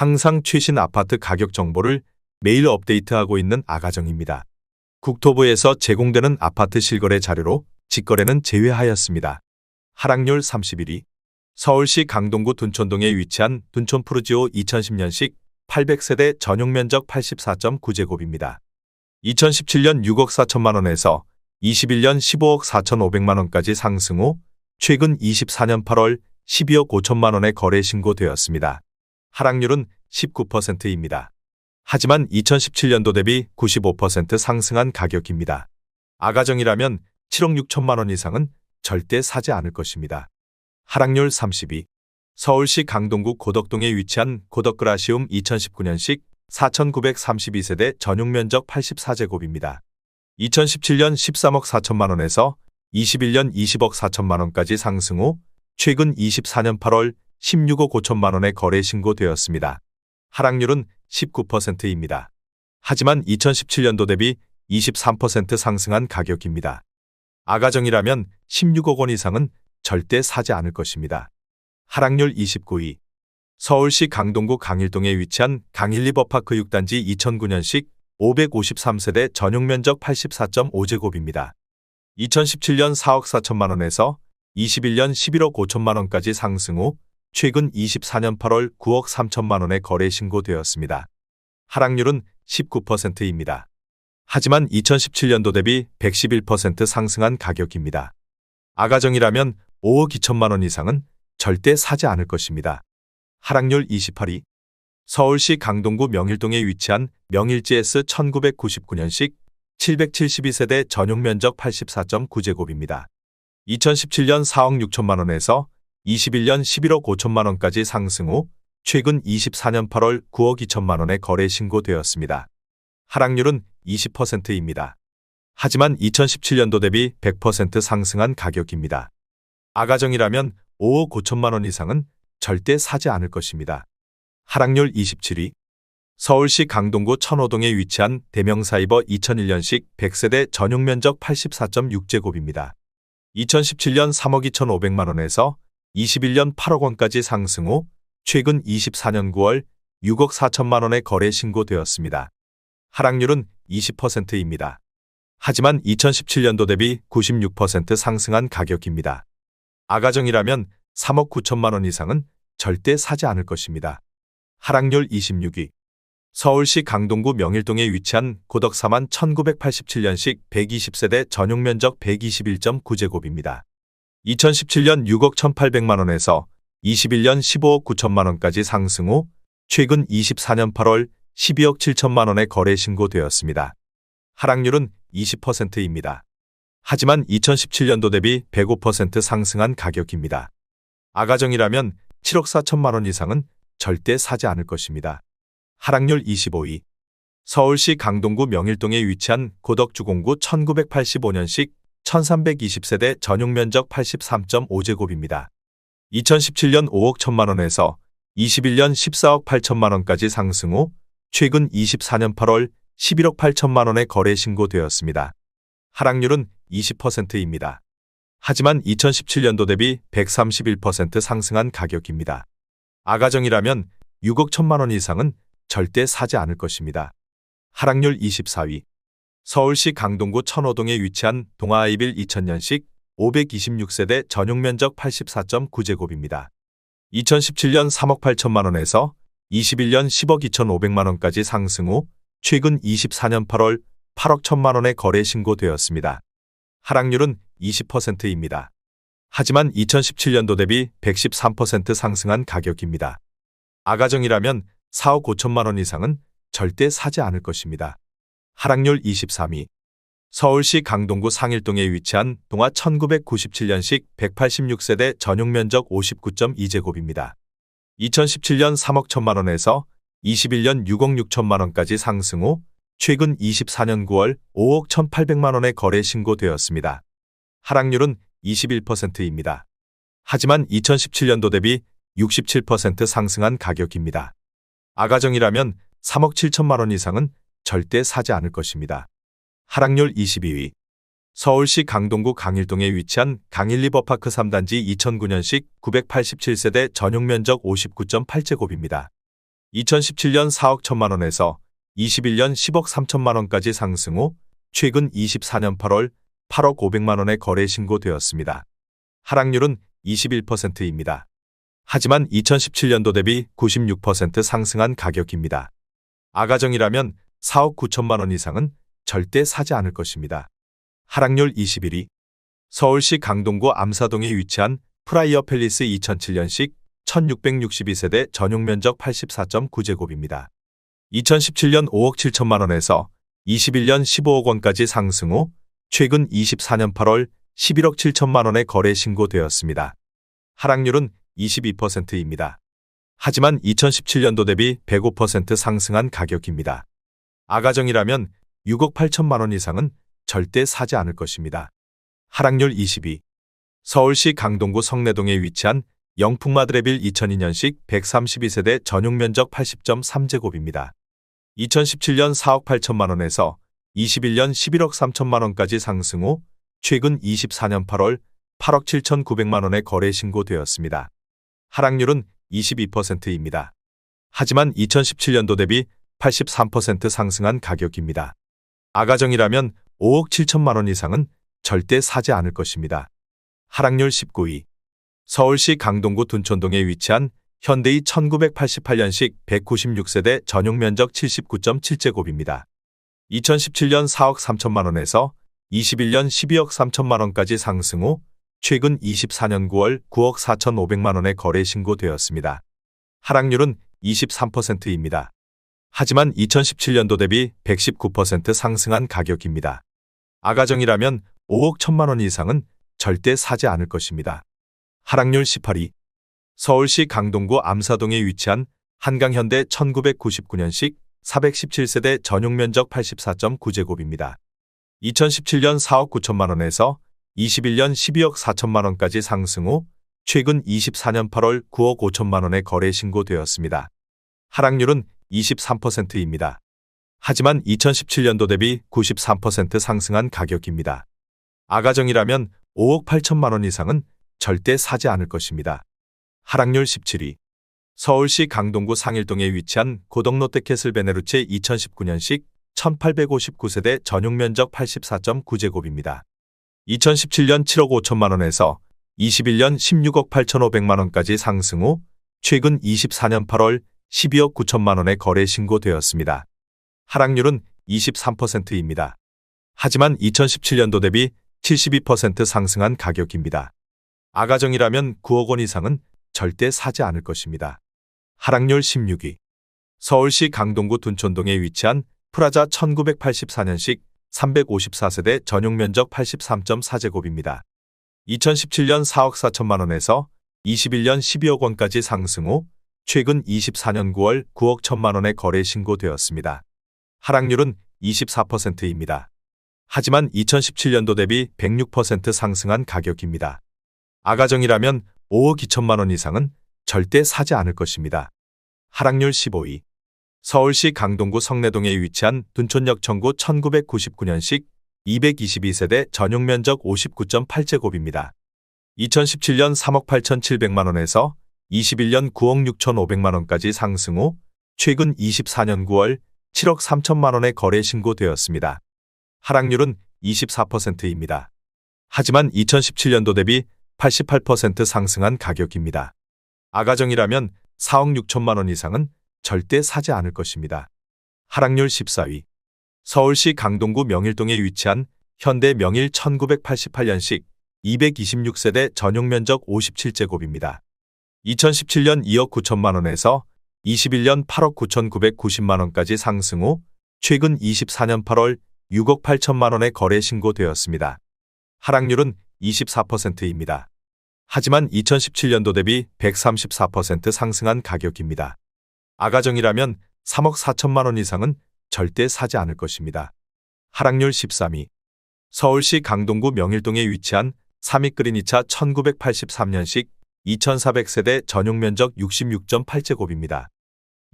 항상 최신 아파트 가격 정보를 매일 업데이트하고 있는 아가정입니다. 국토부에서 제공되는 아파트 실거래 자료로 직거래는 제외하였습니다. 하락률 31위 서울시 강동구 둔촌동에 위치한 둔촌 푸르지오 2010년식 800세대 전용 면적 84.9제곱입니다. 2017년 6억 4천만 원에서 21년 15억 4천5백만 원까지 상승 후 최근 24년 8월 12억 5천만 원에 거래 신고되었습니다. 하락률은 19%입니다. 하지만 2017년도 대비 95% 상승한 가격입니다. 아가정이라면 7억 6천만 원 이상은 절대 사지 않을 것입니다. 하락률 32. 서울시 강동구 고덕동에 위치한 고덕그라시움 2019년식 4,932세대 전용 면적 84제곱입니다. 2017년 13억 4천만 원에서 21년 20억 4천만 원까지 상승 후 최근 24년 8월 16억 5천만 원에 거래 신고되었습니다. 하락률은 19%입니다. 하지만 2017년도 대비 23% 상승한 가격입니다. 아가정이라면 16억 원 이상은 절대 사지 않을 것입니다. 하락률 29위. 서울시 강동구 강일동에 위치한 강일리버파크 6단지 2009년식 553세대 전용 면적 84.5제곱입니다. 2017년 4억 4천만 원에서 21년 11억 5천만 원까지 상승 후 최근 24년 8월 9억 3천만 원에 거래 신고되었습니다. 하락률은 19%입니다. 하지만 2017년도 대비 111% 상승한 가격입니다. 아가정이라면 5억 2천만 원 이상은 절대 사지 않을 것입니다. 하락률 28위 서울시 강동구 명일동에 위치한 명일GS 1999년식 772세대 전용 면적 84.9제곱입니다. 2017년 4억 6천만 원에서 21년 11억 5천만 원까지 상승 후 최근 24년 8월 9억 2천만 원에 거래 신고되었습니다. 하락률은 20%입니다. 하지만 2017년도 대비 100% 상승한 가격입니다. 아가정이라면 5억 5천만 원 이상은 절대 사지 않을 것입니다. 하락률 27위 서울시 강동구 천호동에 위치한 대명사이버 2001년식 100세대 전용 면적 84.6제곱입니다. 2017년 3억 2천5백만 원에서 21년 8억 원까지 상승 후 최근 24년 9월 6억 4천만 원에 거래 신고되었습니다. 하락률은 20%입니다. 하지만 2017년도 대비 96% 상승한 가격입니다. 아가정이라면 3억 9천만 원 이상은 절대 사지 않을 것입니다. 하락률 26위 서울시 강동구 명일동에 위치한 고덕사만 1987년식 120세대 전용 면적 121.9제곱입니다. 2017년 6억 1,800만 원에서 21년 15억 9천만 원까지 상승 후 최근 24년 8월 12억 7천만 원에 거래 신고되었습니다. 하락률은 20%입니다. 하지만 2017년도 대비 105% 상승한 가격입니다. 아가정이라면 7억 4천만 원 이상은 절대 사지 않을 것입니다. 하락률 25위. 서울시 강동구 명일동에 위치한 고덕주공구 1985년식 1320세대 전용 면적 83.5제곱입니다. 2017년 5억 1천만 원에서 21년 14억 8천만 원까지 상승 후 최근 24년 8월 11억 8천만 원에 거래 신고되었습니다. 하락률은 20%입니다. 하지만 2017년도 대비 131% 상승한 가격입니다. 아가정이라면 6억 1천만 원 이상은 절대 사지 않을 것입니다. 하락률 24위 서울시 강동구 천호동에 위치한 동아아이빌 2000년식 526세대 전용 면적 84.9제곱입니다. 2017년 3억 8천만 원에서 21년 10억 2천5백만 원까지 상승 후 최근 24년 8월 8억 1천만 원에 거래 신고되었습니다. 하락률은 20%입니다. 하지만 2017년도 대비 113% 상승한 가격입니다. 아가정이라면 4억 5천만 원 이상은 절대 사지 않을 것입니다. 하락률 23위 서울시 강동구 상일동에 위치한 동아 1997년식 186세대 전용 면적 59.2제곱입니다. 2017년 3억 1천만 원에서 21년 6억 6천만 원까지 상승 후 최근 24년 9월 5억 1,800만 원에 거래 신고되었습니다. 하락률은 21%입니다. 하지만 2017년도 대비 67% 상승한 가격입니다. 아가정이라면 3억 7천만 원 이상은 절대 사지 않을 것입니다. 하락률 22위 서울시 강동구 강일동에 위치한 강일리버파크 3단지 2009년식 987세대 전용 면적 59.8제곱입니다. 2017년 4억 1천만 원에서 21년 10억 3천만 원까지 상승 후 최근 24년 8월 8억 500만 원에 거래 신고되었습니다. 하락률은 21%입니다. 하지만 2017년도 대비 96% 상승한 가격입니다. 아가정이라면 4억 9천만 원 이상은 절대 사지 않을 것입니다. 하락률 21위 서울시 강동구 암사동에 위치한 프라이어 팰리스 2007년식 1662세대 전용 면적 84.9제곱입니다. 2017년 5억 7천만 원에서 21년 15억 원까지 상승 후 최근 24년 8월 11억 7천만 원에 거래 신고되었습니다. 하락률은 22%입니다. 하지만 2017년도 대비 105% 상승한 가격입니다. 아가정이라면 6억 8천만 원 이상은 절대 사지 않을 것입니다. 하락률 22. 서울시 강동구 성내동에 위치한 영풍마드레빌 2002년식 132세대 전용 면적 80.3제곱입니다. 2017년 4억 8천만 원에서 21년 11억 3천만 원까지 상승 후 최근 24년 8월 8억 7천9백만 원에 거래 신고되었습니다. 하락률은 22%입니다. 하지만 2017년도 대비 83% 상승한 가격입니다. 아가정이라면 5억 7천만 원 이상은 절대 사지 않을 것입니다. 하락률 19위. 서울시 강동구 둔촌동에 위치한 현대이 1988년식 196세대 전용 면적 79.7제곱입니다. 2017년 4억 3천만 원에서 21년 12억 3천만 원까지 상승 후 최근 24년 9월 9억 4천 5백만 원에 거래 신고되었습니다. 하락률은 23%입니다. 하지만 2017년도 대비 119% 상승한 가격입니다. 아가정이라면 5억 1천만 원 이상은 절대 사지 않을 것입니다. 하락률 18위 서울시 강동구 암사동에 위치한 한강현대 1999년식 417세대 전용 면적 84.9제곱입니다. 2017년 4억 9천만 원에서 21년 12억 4천만 원까지 상승 후 최근 24년 8월 9억 5천만 원에 거래 신고되었습니다. 하락률은 23%입니다. 하지만 2017년도 대비 93% 상승한 가격입니다. 아가정이라면 5억 8천만 원 이상은 절대 사지 않을 것입니다. 하락률 17위. 서울시 강동구 상일동에 위치한 고덕롯데 캐슬 베네루체 2019년식 1859세대 전용 면적 84.9제곱입니다. 2017년 7억 5천만 원에서 21년 16억 8천5백만 원까지 상승 후 최근 24년 8월 12억 9천만 원에 거래 신고되었습니다. 하락률은 23%입니다. 하지만 2017년도 대비 72% 상승한 가격입니다. 아가정이라면 9억 원 이상은 절대 사지 않을 것입니다. 하락률 16위. 서울시 강동구 둔촌동에 위치한 프라자 1984년식 354세대 전용 면적 83.4제곱입니다. 2017년 4억 4천만 원에서 21년 12억 원까지 상승 후 최근 24년 9월 9억 1천만 원에 거래 신고되었습니다. 하락률은 24%입니다. 하지만 2017년도 대비 106% 상승한 가격입니다. 아가정이라면 5억 2천만 원 이상은 절대 사지 않을 것입니다. 하락률 15위. 서울시 강동구 성내동에 위치한 둔촌역 청구 1999년식 222세대 전용 면적 59.8제곱입니다. 2017년 3억 8천7백만 원에서 21년 9억 6천5백만 원까지 상승 후 최근 24년 9월 7억 3천만 원에 거래 신고되었습니다. 하락률은 24%입니다. 하지만 2017년도 대비 88% 상승한 가격입니다. 아가정이라면 4억 6천만 원 이상은 절대 사지 않을 것입니다. 하락률 14위. 서울시 강동구 명일동에 위치한 현대 명일 1988년식 226세대 전용 면적 57제곱입니다. 2017년 2억 9천만 원에서 21년 8억 9천9백90만 원까지 상승 후 최근 24년 8월 6억 8천만 원에 거래 신고되었습니다. 하락률은 24%입니다. 하지만 2017년도 대비 134% 상승한 가격입니다. 아가정이라면 3억 4천만 원 이상은 절대 사지 않을 것입니다. 하락률 13위. 서울시 강동구 명일동에 위치한 삼익그린 2차 1983년식 2400세대 전용 면적 66.8제곱입니다.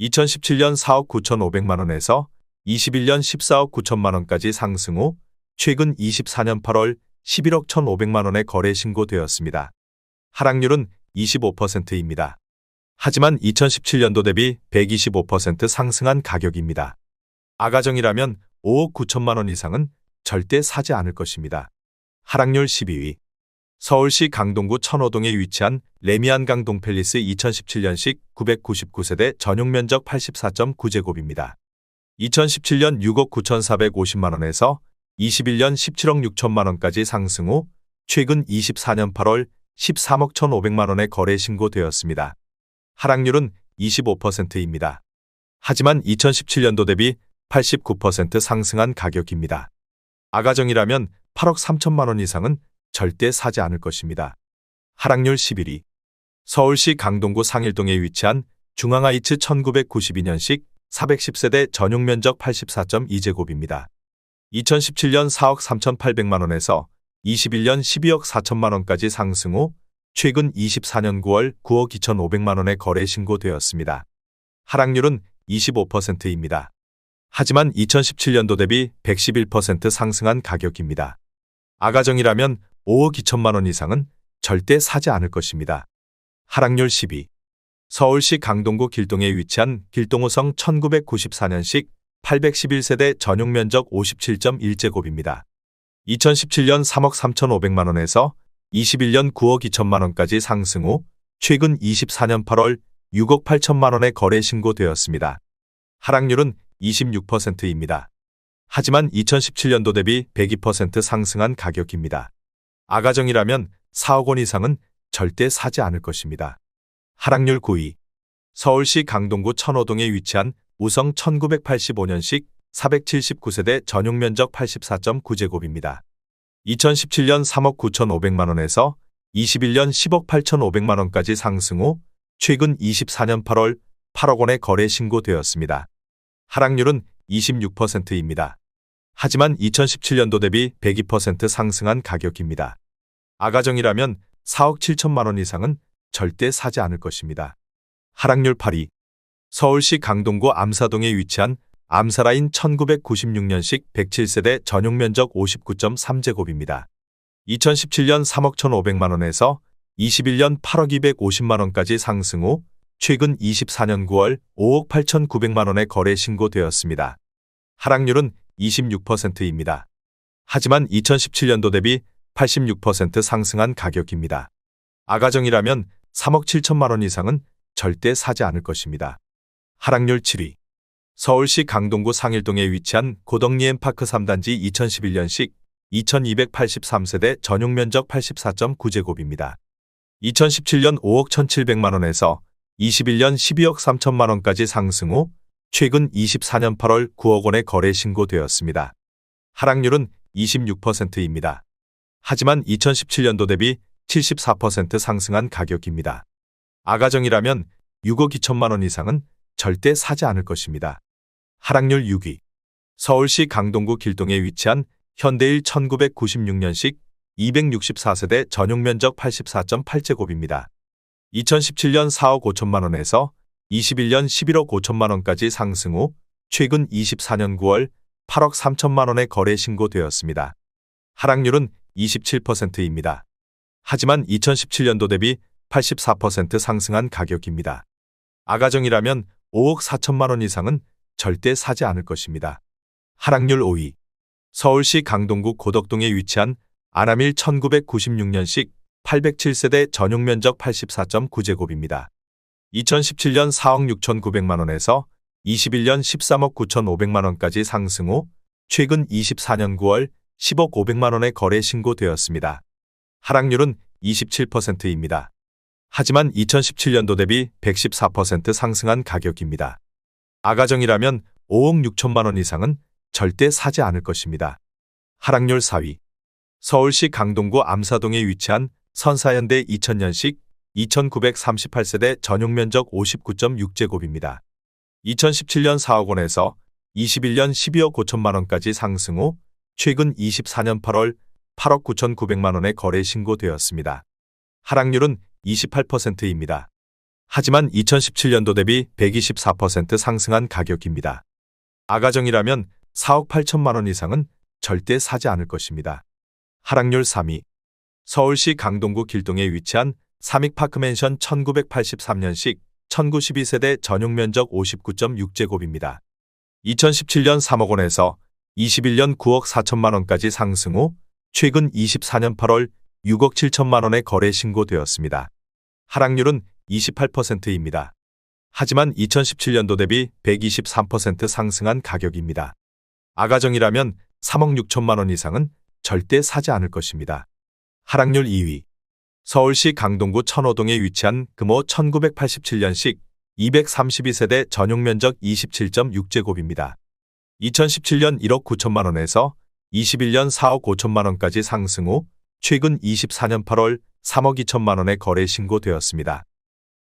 2017년 4억 9천5백만 원에서 21년 14억 9천만 원까지 상승 후 최근 24년 8월 11억 1,500만 원에 거래 신고되었습니다. 하락률은 25%입니다. 하지만 2017년도 대비 125% 상승한 가격입니다. 아가정이라면 5억 9천만 원 이상은 절대 사지 않을 것입니다. 하락률 12위. 서울시 강동구 천호동에 위치한 레미안 강 동 팰리스 2017년식 999세대 전용 면적 84.9제곱입니다. 2017년 6억 9,450만 원에서 21년 17억 6천만 원까지 상승 후 최근 24년 8월 13억 1,500만 원에 거래 신고되었습니다. 하락률은 25%입니다. 하지만 2017년도 대비 89% 상승한 가격입니다. 아가정이라면 8억 3천만 원 이상은 절대 사지 않을 것입니다. 하락률 11위. 서울시 강동구 상일동에 위치한 중앙하이츠 1992년식 410세대 전용 면적 84.2제곱입니다. 2017년 4억 3,800만 원에서 21년 12억 4천만 원까지 상승 후 최근 24년 9월 9억 2,500만 원에 거래 신고되었습니다. 하락률은 25%입니다. 하지만 2017년도 대비 111% 상승한 가격입니다. 아가정이라면 5억 2천만 원 이상은 절대 사지 않을 것입니다. 하락률 12. 서울시 강동구 길동에 위치한 길동호성 1994년식 811세대 전용 면적 57.1제곱입니다. 2017년 3억 3,500만 원에서 21년 9억 2천만 원까지 상승 후 최근 24년 8월 6억 8천만 원에 거래 신고되었습니다. 하락률은 26%입니다. 하지만 2017년도 대비 102% 상승한 가격입니다. 아가정이라면 4억 원 이상은 절대 사지 않을 것입니다. 하락률 9위. 서울시 강동구 천호동에 위치한 우성 1985년식 479세대 전용 면적 84.9제곱입니다. 2017년 3억 9,500만 원에서 21년 10억 8,500만 원까지 상승 후 최근 24년 8월 8억 원에 거래 신고되었습니다. 하락률은 26%입니다. 하지만 2017년도 대비 102% 상승한 가격입니다. 아가정이라면 4억 7천만 원 이상은 절대 사지 않을 것입니다. 하락률 8위. 서울시 강동구 암사동에 위치한 암사라인 1996년식 107세대 전용 면적 59.3제곱입니다. 2017년 3억 1,500만 원에서 21년 8억 250만 원까지 상승 후 최근 24년 9월 5억 8,900만 원에 거래 신고되었습니다. 하락률은 26%입니다. 하지만 2017년도 대비 86% 상승한 가격입니다. 아가정이라면 3억 7천만 원 이상은 절대 사지 않을 것입니다. 하락률 7위. 서울시 강동구 상일동에 위치한 고덕리엠파크 3단지 2011년식 2283세대 전용 면적 84.9제곱입니다. 2017년 5억 1,700만 원에서 21년 12억 3천만 원까지 상승 후 최근 24년 8월 9억 원에 거래 신고되었습니다. 하락률은 26%입니다. 하지만 2017년도 대비 74% 상승한 가격입니다. 아가정이라면 6억 2천만 원 이상은 절대 사지 않을 것입니다. 하락률 6위. 서울시 강동구 길동에 위치한 현대일 1996년식 264세대 전용 면적 84.8제곱입니다. 2017년 4억 5천만 원에서 21년 11억 5천만 원까지 상승 후 최근 24년 9월 8억 3천만 원에 거래 신고되었습니다. 하락률은 27%입니다. 하지만 2017년도 대비 84% 상승한 가격입니다. 아가정이라면 5억 4천만 원 이상은 절대 사지 않을 것입니다. 하락률 5위. 서울시 강동구 고덕동에 위치한 아나밀 1996년식 807세대 전용 면적 84.9제곱입니다. 2017년 4억 6,900만 원에서 21년 13억 9,500만 원까지 상승 후 최근 24년 9월 10억 500만 원에 거래 신고되었습니다. 하락률은 27%입니다. 하지만 2017년도 대비 114% 상승한 가격입니다. 아가정이라면 5억 6천만 원 이상은 절대 사지 않을 것입니다. 하락률 4위. 서울시 강동구 암사동에 위치한 선사현대 2000년식 2938세대 전용 면적 59.6제곱입니다. 2017년 4억 원에서 21년 12억 5천만 원까지 상승 후 최근 24년 8월 8억 9,900만 원에 거래 신고되었습니다. 하락률은 28%입니다. 하지만 2017년도 대비 124% 상승한 가격입니다. 아가정이라면 4억 8천만 원 이상은 절대 사지 않을 것입니다. 하락률 3위. 서울시 강동구 길동에 위치한 삼익파크맨션 1983년식 1092세대 전용 면적 59.6제곱입니다. 2017년 3억 원에서 21년 9억 4천만 원까지 상승 후 최근 24년 8월 6억 7천만 원에 거래 신고되었습니다. 하락률은 28%입니다. 하지만 2017년도 대비 123% 상승한 가격입니다. 아가정이라면 3억 6천만 원 이상은 절대 사지 않을 것입니다. 하락률 2위. 서울시 강동구 천호동에 위치한 금호 1987년식 232세대 전용 면적 27.6제곱입니다. 2017년 1억 9천만 원에서 21년 4억 5천만 원까지 상승 후 최근 24년 8월 3억 2천만 원에 거래 신고되었습니다.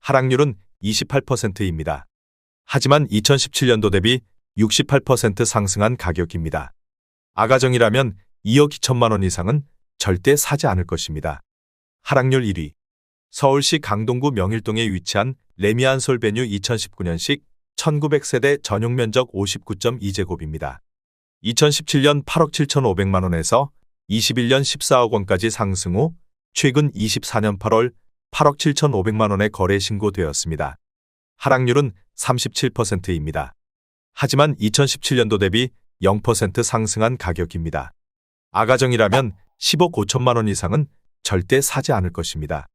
하락률은 28%입니다. 하지만 2017년도 대비 68% 상승한 가격입니다. 아가정이라면 2억 2천만 원 이상은 절대 사지 않을 것입니다. 하락률 1위. 서울시 강동구 명일동에 위치한 레미안 솔 베뉴 2019년식 1900세대 전용 면적 59.2제곱입니다. 2017년 8억 7,500만 원에서 21년 14억 원까지 상승 후 최근 24년 8월 8억 7,500만 원에 거래 신고되었습니다. 하락률은 37%입니다. 하지만 2017년도 대비 0% 상승한 가격입니다. 아가정이라면 10억 5천만 원 이상은 절대 사지 않을 것입니다.